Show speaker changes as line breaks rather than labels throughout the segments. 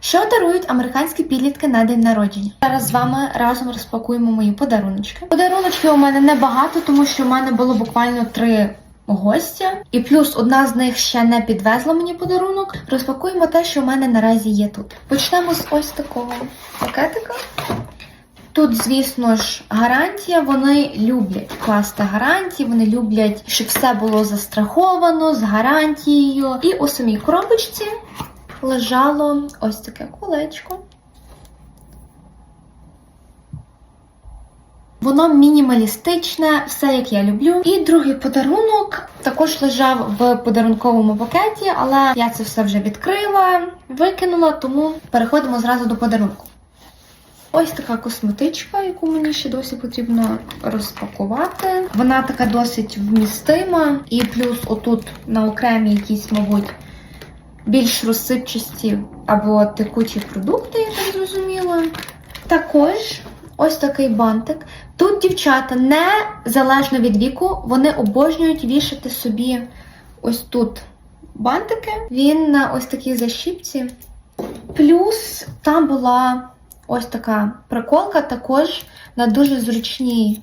Що дарують американські підлітки на день народження? Зараз з вами разом розпакуємо мої подаруночки. Подаруночки у мене небагато, тому що у мене було буквально три гостя, і плюс одна з них ще не підвезла мені подарунок. Розпакуємо те, що у мене наразі є тут. Почнемо з ось такого пакетика. Тут, звісно ж, гарантія. Вони люблять класти гарантії, вони люблять, щоб все було застраховано з гарантією. І у самій коробочці лежало ось таке колечко. Воно мінімалістичне, все як я люблю. І другий подарунок також лежав в подарунковому пакеті, але я це все вже відкрила, викинула, тому переходимо зразу до подарунку. Ось така косметичка, яку мені ще досі потрібно розпакувати. Вона така досить вмістима, і плюс отут на окремі якісь, мабуть, більш розсипчасті або текучі продукти, я так зрозуміла. Також ось такий бантик. Тут дівчата, незалежно від віку, вони обожнюють вішати собі ось тут бантики. Він на ось такій защіпці. Плюс там була ось така приколка, також на дуже зручній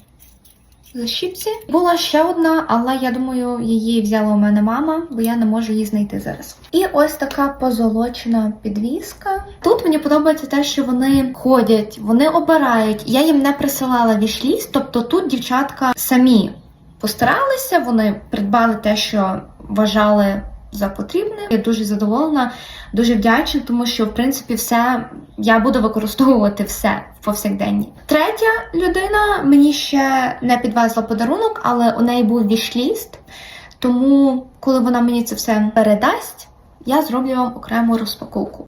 защіпці. Була ще одна, але я думаю, її взяла у мене мама, бо я не можу її знайти зараз. І ось така позолочена підвіска. Тут мені подобається те, що вони ходять, вони обирають. Я їм не присилала вішліст, тобто тут дівчатка самі постаралися, вони придбали те, що вважали за потрібне. Я дуже задоволена, дуже вдячна, тому що в принципі все я буду використовувати все в повсякденні. Третя людина мені ще не підвезла подарунок, але у неї був вішліст. Тому, коли вона мені це все передасть, я зроблю вам окрему розпаковку.